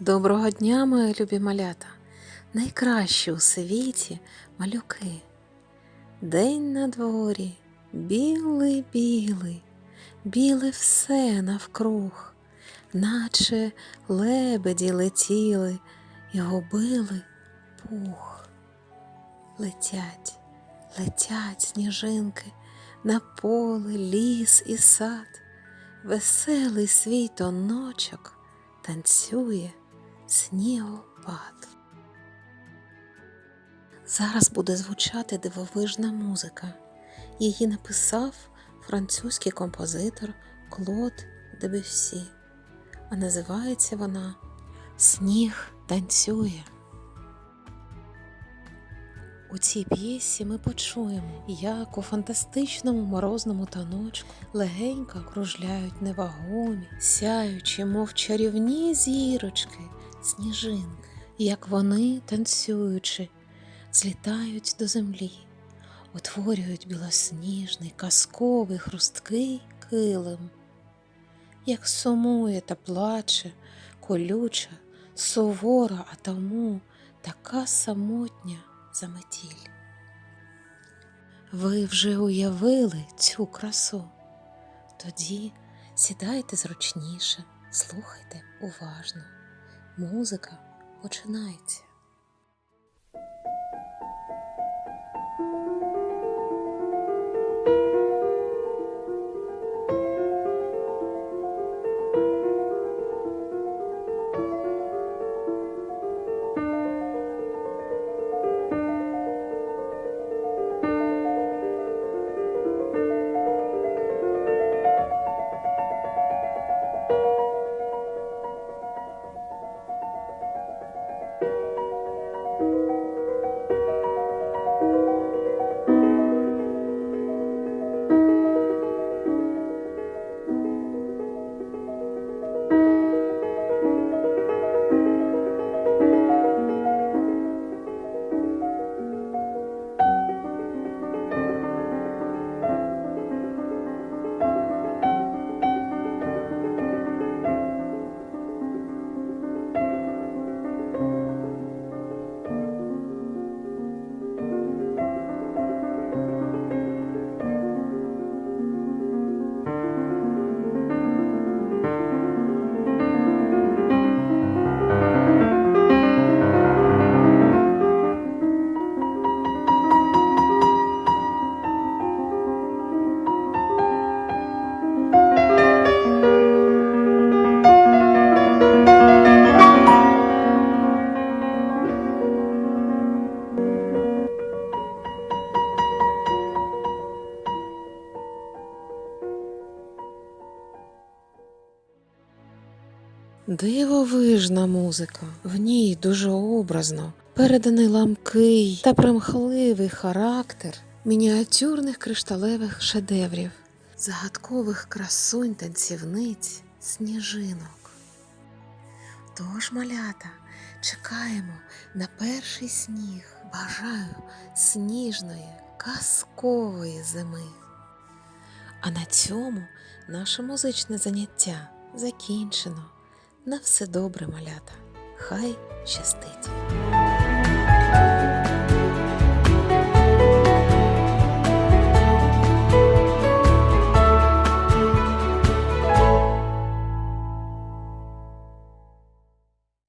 Доброго дня, мої любі малята, найкращі у світі малюки. День на дворі, білий, білий, біле все навкруг, наче лебеді летіли і губили пух. Летять, летять сніжинки на поле, ліс і сад, веселий свій тоночок танцює снігопад. Зараз буде звучати дивовижна музика. Її написав французький композитор Клод Дебюссі, а називається вона Сніг танцює. У цій п'єсі ми почуємо, як у фантастичному морозному таночку легенько кружляють невагомі, сяючі, мов чарівні зірочки, сніжинки, як вони, танцюючи, злітають до землі, утворюють білосніжний, казковий, хрусткий килим, як сумує та плаче, колюча, сувора, а тому така самотня заметіль. Ви вже уявили цю красу? Тоді сідайте зручніше, слухайте уважно. Музика починається. Дивовижна музика. В ній дуже образно переданий ламкий та примхливий характер мініатюрних кришталевих шедеврів, загадкових красунь танцівниць, сніжинок. Тож, малята, чекаємо на перший сніг. Бажаю сніжної, казкової зими. А на цьому наше музичне заняття закінчено. На все добре, малята. Хай щастить!